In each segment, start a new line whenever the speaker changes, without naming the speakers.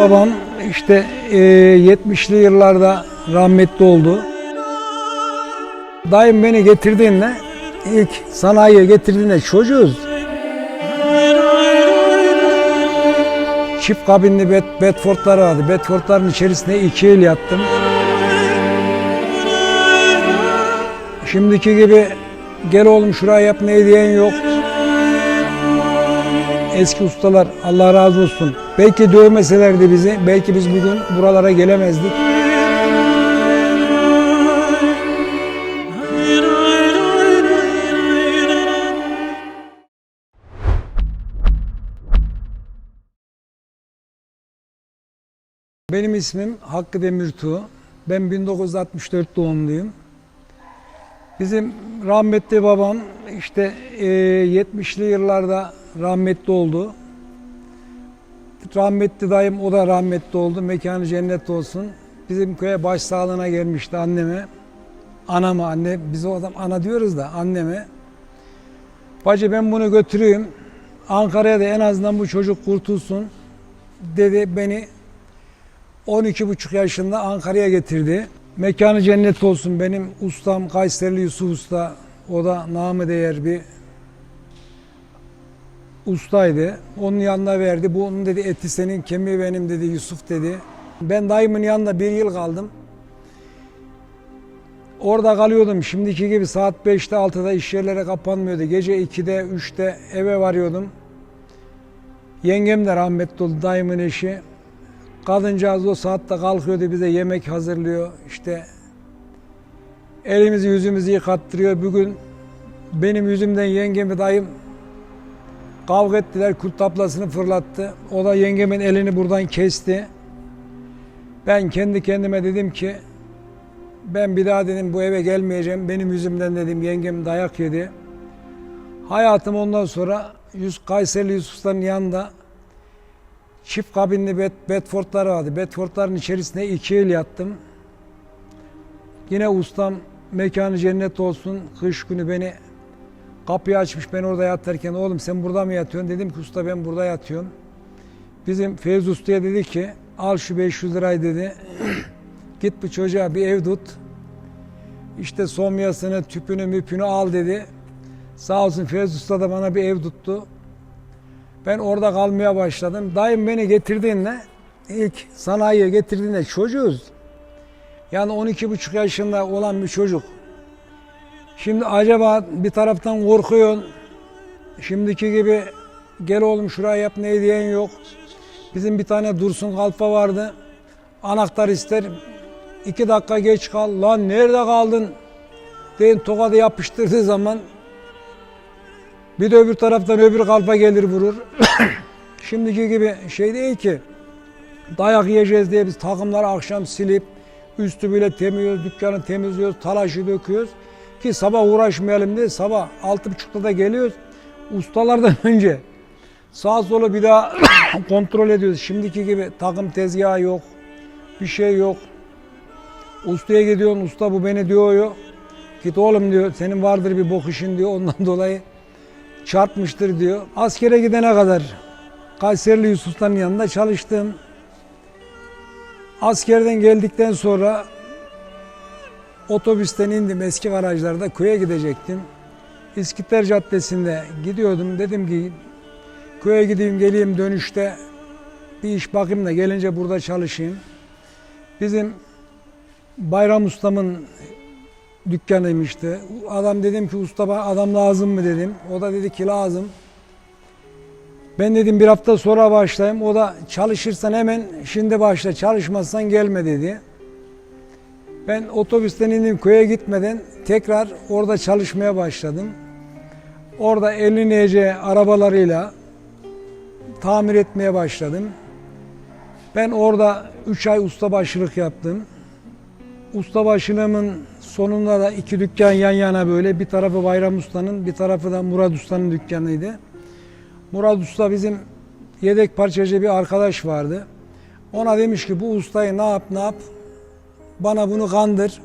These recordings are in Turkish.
Babam işte e, 70'li yıllarda rahmetli oldu. Dayım beni getirdiğinde ilk sanayiye getirdiğinde çocuğuz. Çift kabinli bed, bedfordlar vardı. Bedfordların içerisinde iki yıl yattım. Şimdiki gibi gel oğlum şuraya yap ne diyen yok. Eski ustalar Allah razı olsun. Belki dövmeselerdi bizi, belki biz bugün buralara gelemezdik. Benim ismim Hakkı Demirtuğ. Ben 1964 doğumluyum. Bizim rahmetli babam işte e, 70'li yıllarda rahmetli oldu. Rahmetli dayım o da rahmetli oldu. Mekanı cennet olsun. Bizim köye başsağlığına gelmişti anneme. Anama anne biz o adam ana diyoruz da anneme. Bacı ben bunu götüreyim. Ankara'ya da en azından bu çocuk kurtulsun dedi beni 12,5 yaşında Ankara'ya getirdi. Mekanı cennet olsun benim ustam Kayserili Yusuf Usta. O da namı değer bir ustaydı. Onun yanına verdi. Bu onun dedi eti senin, kemiği benim dedi Yusuf dedi. Ben dayımın yanında bir yıl kaldım. Orada kalıyordum. Şimdiki gibi saat 5'te 6'da iş yerlere kapanmıyordu. Gece 2'de 3'te eve varıyordum. Yengem de rahmetli oldu dayımın eşi. Kadıncağız o saatte kalkıyordu bize yemek hazırlıyor. İşte elimizi yüzümüzü yıkattırıyor. Bugün benim yüzümden yengemi dayım kavga ettiler. Kurt tablasını fırlattı. O da yengemin elini buradan kesti. Ben kendi kendime dedim ki ben bir daha dedim bu eve gelmeyeceğim. Benim yüzümden dedim yengem dayak yedi. Hayatım ondan sonra Yüz Kayserili Yusuf'ların yanında çift kabinli bed, bedfordlar vardı. Bedfordların içerisinde iki yıl yattım. Yine ustam mekanı cennet olsun. Kış günü beni kapıyı açmış ben orada yatarken oğlum sen burada mı yatıyorsun? Dedim ki usta ben burada yatıyorum. Bizim Fevzi Usta'ya dedi ki al şu 500 lirayı dedi. Git bu çocuğa bir ev tut. İşte somyasını, tüpünü, müpünü al dedi. Sağ olsun Fevzi Usta da bana bir ev tuttu. Ben orada kalmaya başladım. Dayım beni getirdiğinde, ilk sanayiye getirdiğinde çocuğuz. Yani 12,5 yaşında olan bir çocuk. Şimdi acaba bir taraftan korkuyorsun. Şimdiki gibi gel oğlum şuraya yap ne diyen yok. Bizim bir tane Dursun Kalfa vardı. Anahtar ister. iki dakika geç kal. Lan nerede kaldın? Deyin tokadı yapıştırdığı zaman bir de öbür taraftan öbür kalpa gelir vurur. Şimdiki gibi şey değil ki. Dayak yiyeceğiz diye biz takımları akşam silip üstü bile temizliyoruz, dükkanı temizliyoruz, talaşı döküyoruz. Ki sabah uğraşmayalım diye sabah altı buçukta da geliyoruz. Ustalardan önce sağa sola bir daha kontrol ediyoruz. Şimdiki gibi takım tezgahı yok, bir şey yok. Ustaya gidiyorsun, usta bu beni diyor. Git oğlum diyor, senin vardır bir bok işin diyor. Ondan dolayı çarpmıştır diyor. Askere gidene kadar Kayserili Yusuf'ların yanında çalıştım. Askerden geldikten sonra otobüsten indim eski garajlarda köye gidecektim. İskitler Caddesi'nde gidiyordum. Dedim ki köye gideyim geleyim dönüşte bir iş bakayım da gelince burada çalışayım. Bizim Bayram Ustam'ın dükkanıymıştı. Adam dedim ki usta adam lazım mı dedim. O da dedi ki lazım. Ben dedim bir hafta sonra başlayayım. O da çalışırsan hemen şimdi başla çalışmazsan gelme dedi. Ben otobüsten indim köye gitmeden tekrar orada çalışmaya başladım. Orada elinece arabalarıyla tamir etmeye başladım. Ben orada 3 ay ustabaşılık yaptım. Ustabaşılığımın sonunda da iki dükkan yan yana böyle bir tarafı Bayram Usta'nın bir tarafı da Murat Usta'nın dükkanıydı. Murat Usta bizim yedek parçacı bir arkadaş vardı. Ona demiş ki bu ustayı ne yap ne yap bana bunu kandır.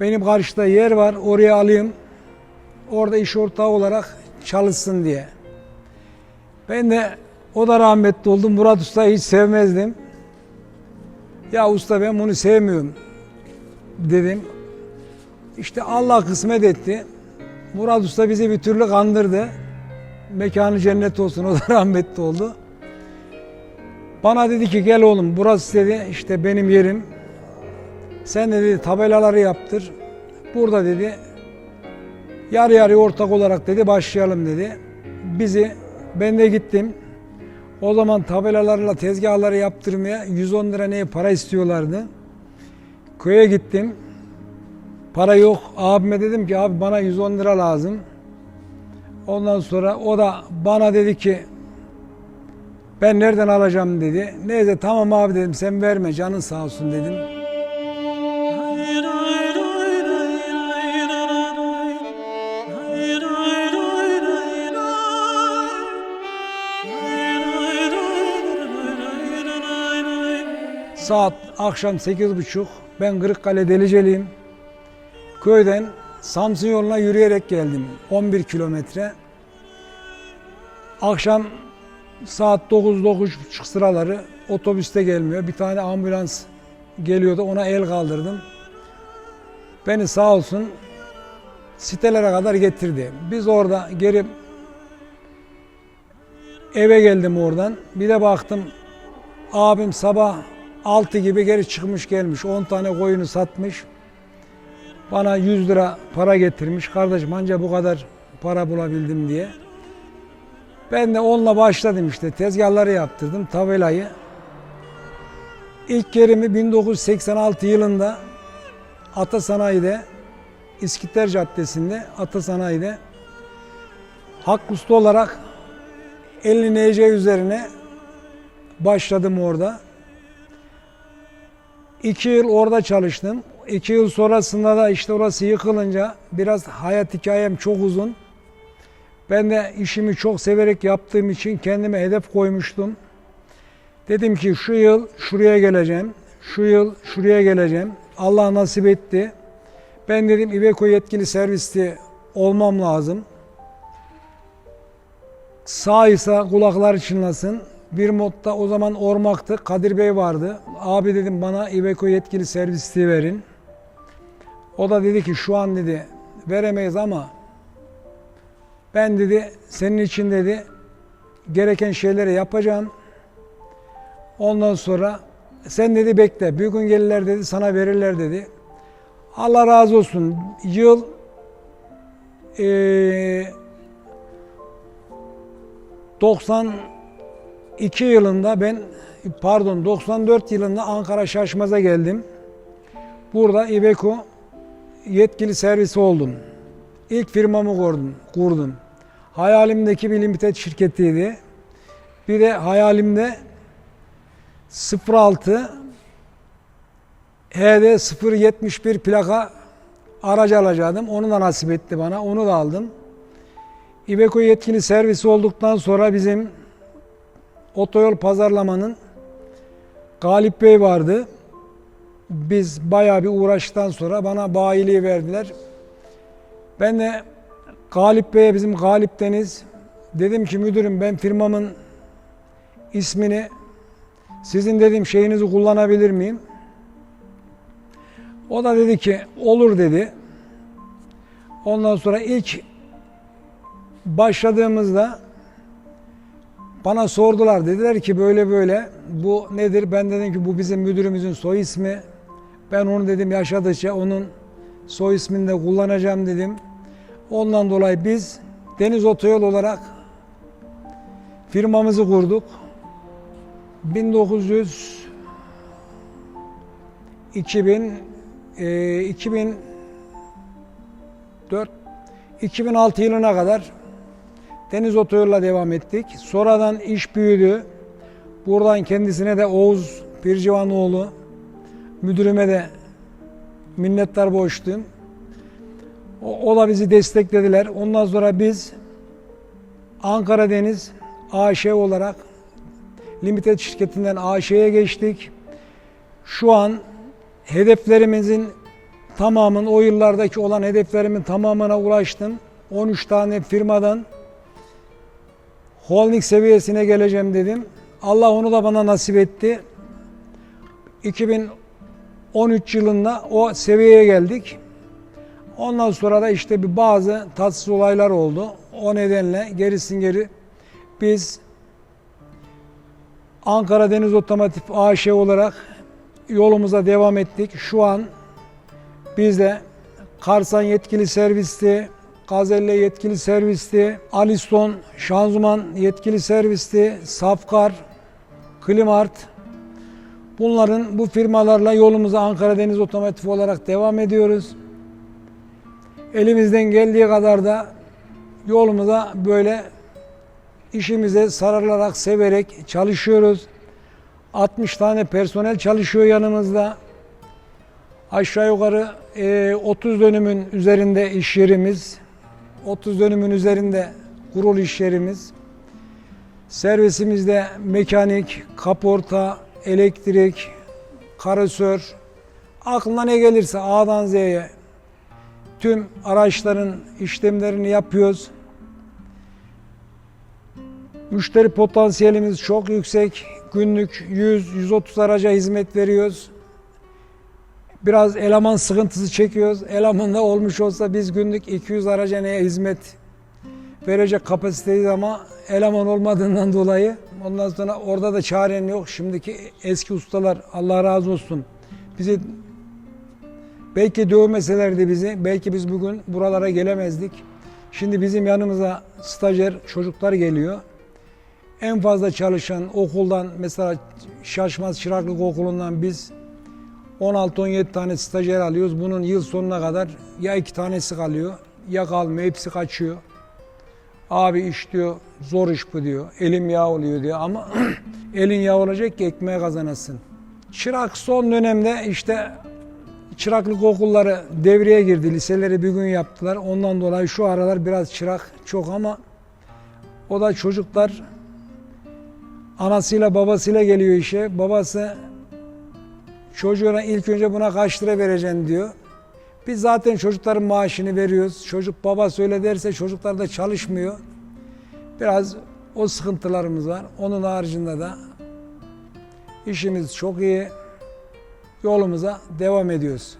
Benim karşıda yer var oraya alayım. Orada iş ortağı olarak çalışsın diye. Ben de O da rahmetli oldu. Murat Usta'yı hiç sevmezdim. Ya usta ben bunu sevmiyorum dedim. İşte Allah kısmet etti. Murat Usta bizi bir türlü kandırdı. Mekanı cennet olsun o da rahmetli oldu. Bana dedi ki gel oğlum burası dedi işte benim yerim. Sen de dedi tabelaları yaptır. Burada dedi yarı yarı ortak olarak dedi başlayalım dedi. Bizi ben de gittim. O zaman tabelalarla tezgahları yaptırmaya 110 lira neye para istiyorlardı. Köye gittim. Para yok. Abime dedim ki abi bana 110 lira lazım. Ondan sonra o da bana dedi ki ben nereden alacağım dedi. Neyse tamam abi dedim sen verme canın sağ olsun dedim. Saat akşam 8.30 ben Kırıkkale Deliceliyim. Köyden Samsun yoluna yürüyerek geldim 11 kilometre. Akşam saat 9-9.30 sıraları otobüste gelmiyor. Bir tane ambulans geliyordu ona el kaldırdım. Beni sağ olsun sitelere kadar getirdi. Biz orada geri eve geldim oradan. Bir de baktım abim sabah 6 gibi geri çıkmış gelmiş. 10 tane koyunu satmış. Bana 100 lira para getirmiş. Kardeşim anca bu kadar para bulabildim diye. Ben de onunla başladım işte. Tezgahları yaptırdım, tabelayı. İlk yerimi 1986 yılında Ata Sanayi'de, İskitler Caddesi'nde, Ata Sanayi'de hak usta olarak 50 NC üzerine başladım orada. İki yıl orada çalıştım. İki yıl sonrasında da işte orası yıkılınca biraz hayat hikayem çok uzun. Ben de işimi çok severek yaptığım için kendime hedef koymuştum. Dedim ki şu yıl şuraya geleceğim, şu yıl şuraya geleceğim. Allah nasip etti. Ben dedim İBEKO yetkili servisti olmam lazım. Sağ ise kulaklar çınlasın. Bir modda o zaman Ormak'tı, Kadir Bey vardı. Abi dedim bana Iveco yetkili servisliği verin. O da dedi ki şu an dedi veremeyiz ama ben dedi senin için dedi gereken şeyleri yapacağım. Ondan sonra sen dedi bekle. Bir gün gelirler dedi sana verirler dedi. Allah razı olsun. Yıl e, 90 2 yılında ben pardon 94 yılında Ankara Şaşmaz'a geldim. Burada İBEKO yetkili servisi oldum. İlk firmamı kurdum. kurdum. Hayalimdeki bir limited şirketiydi. Bir de hayalimde 06 HD 071 plaka aracı alacaktım. Onu da nasip etti bana. Onu da aldım. İBEKO yetkili servisi olduktan sonra bizim otoyol pazarlamanın Galip Bey vardı. Biz bayağı bir uğraştıktan sonra bana bayiliği verdiler. Ben de Galip Bey'e bizim Galip Deniz dedim ki müdürüm ben firmamın ismini sizin dedim şeyinizi kullanabilir miyim? O da dedi ki olur dedi. Ondan sonra ilk başladığımızda bana sordular dediler ki böyle böyle bu nedir? Ben dedim ki bu bizim müdürümüzün soy ismi. Ben onu dedim yaşadıkça onun soy ismini de kullanacağım dedim. Ondan dolayı biz Deniz Otoyol olarak firmamızı kurduk. 1900 2000 e, 2004 2006 yılına kadar Deniz Otoyol'la devam ettik. Sonradan iş büyüdü. Buradan kendisine de Oğuz Pircivanoğlu müdürüme de minnettar borçluyum. O, o da bizi desteklediler. Ondan sonra biz Ankara Deniz AŞ olarak Limited şirketinden AŞ'ye geçtik. Şu an hedeflerimizin tamamın o yıllardaki olan hedeflerimin tamamına ulaştım. 13 tane firmadan holding seviyesine geleceğim dedim. Allah onu da bana nasip etti. 2013 yılında o seviyeye geldik. Ondan sonra da işte bir bazı tatsız olaylar oldu. O nedenle gerisin geri biz Ankara Deniz Otomotiv AŞ olarak yolumuza devam ettik. Şu an bizde Karsan yetkili servisti, Gazelle yetkili servisti, Aliston şanzıman yetkili servisti, Safkar, Klimart bunların bu firmalarla yolumuza Ankara Deniz Otomotiv olarak devam ediyoruz. Elimizden geldiği kadar da yolumuza böyle işimize sarılarak, severek çalışıyoruz. 60 tane personel çalışıyor yanımızda. Aşağı yukarı e, 30 dönümün üzerinde iş yerimiz, 30 dönümün üzerinde kurul iş yerimiz. Servisimizde mekanik, kaporta, elektrik, karosör, aklına ne gelirse A'dan Z'ye tüm araçların işlemlerini yapıyoruz. Müşteri potansiyelimiz çok yüksek. Günlük 100-130 araca hizmet veriyoruz. Biraz eleman sıkıntısı çekiyoruz. Eleman da olmuş olsa biz günlük 200 araca neye hizmet verecek kapasiteyiz ama eleman olmadığından dolayı ondan sonra orada da çaren yok. Şimdiki eski ustalar Allah razı olsun bizi belki dövmeselerdi bizi belki biz bugün buralara gelemezdik. Şimdi bizim yanımıza stajyer çocuklar geliyor. En fazla çalışan okuldan mesela Şaşmaz Çıraklık Okulu'ndan biz 16-17 tane stajyer alıyoruz. Bunun yıl sonuna kadar ya iki tanesi kalıyor ya kalmıyor. Hepsi kaçıyor. Abi iş diyor zor iş bu diyor. Elim yağ oluyor diyor ama elin yağ olacak ki ekmeği kazanasın. Çırak son dönemde işte çıraklık okulları devreye girdi. Liseleri bir gün yaptılar. Ondan dolayı şu aralar biraz çırak çok ama o da çocuklar anasıyla babasıyla geliyor işe. Babası çocuğuna ilk önce buna kaç lira vereceksin diyor. Biz zaten çocukların maaşını veriyoruz. Çocuk baba söyle derse çocuklar da çalışmıyor. Biraz o sıkıntılarımız var. Onun haricinde de işimiz çok iyi. Yolumuza devam ediyoruz.